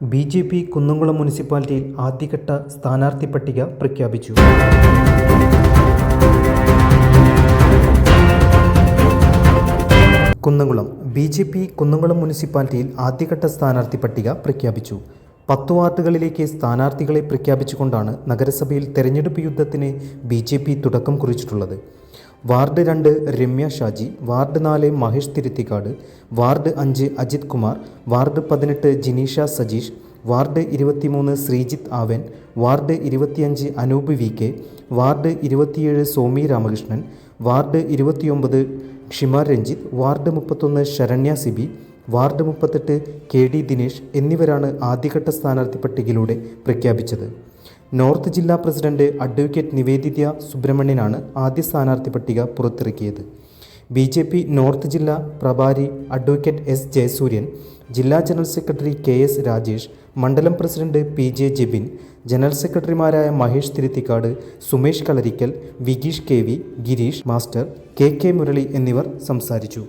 B J P Kunnamkulam മുനിസിപ്പാലിറ്റിയിൽ ആദ്യഘട്ട സ്ഥാനാർത്ഥി പട്ടിക പ്രഖ്യാപിച്ചു. Kunnamkulam B J P Kunnamkulam മുനിസിപ്പാലിറ്റിയിൽ ആദ്യഘട്ട സ്ഥാനാർത്ഥി പട്ടിക പ്രഖ്യാപിച്ചു. പത്തു വാർഡുകളിലേക്ക് സ്ഥാനാർത്ഥികളെ പ്രഖ്യാപിച്ചുകൊണ്ടാണ് നഗരസഭയിൽ തെരഞ്ഞെടുപ്പ് യുദ്ധത്തിന് ബി ജെ പി തുടക്കം കുറിച്ചിട്ടുള്ളത്. വാർഡ് രണ്ട് രമ്യ ഷാജി വാർഡ് നാല് മഹേഷ് തിരുത്തിക്കാട് വാർഡ് അഞ്ച് അജിത് കുമാർ വാർഡ് പതിനെട്ട് ജിനീഷ സജീഷ് വാർഡ് ഇരുപത്തിമൂന്ന് ശ്രീജിത്ത് ആവൻ വാർഡ് ഇരുപത്തിയഞ്ച് അനൂപ് വി കെ വാർഡ് ഇരുപത്തിയേഴ് സോമി രാമകൃഷ്ണൻ വാർഡ് ഇരുപത്തിയൊമ്പത് ഷിമ രഞ്ജിത്ത് വാർഡ് മുപ്പത്തൊന്ന് ശരണ്യ സിബി വാർഡ് മുപ്പത്തെട്ട് കെ ഡി ദിനേശ് എന്നിവരാണ് ആദ്യഘട്ട സ്ഥാനാർത്ഥി പട്ടികയിലൂടെ പ്രഖ്യാപിച്ചത്. നോർത്ത് ജില്ലാ പ്രസിഡന്റ് അഡ്വക്കേറ്റ് നിവേദിത സുബ്രഹ്മണ്യനാണ് ആദ്യ സ്ഥാനാർത്ഥി പട്ടിക പുറത്തിറക്കിയത്. ബി ജെ പി നോർത്ത് ജില്ലാ പ്രഭാരി അഡ്വക്കേറ്റ് എസ് ജയസൂര്യൻ ജില്ലാ general secretary K S Rajesh മണ്ഡലം president P J Jebin general സെക്രട്ടറിമാരായ Mahesh Thiruthikkad Sumesh Kalarikkal Vigeesh K V Gireesh master K K Murali എന്നിവർ സംസാരിച്ചു.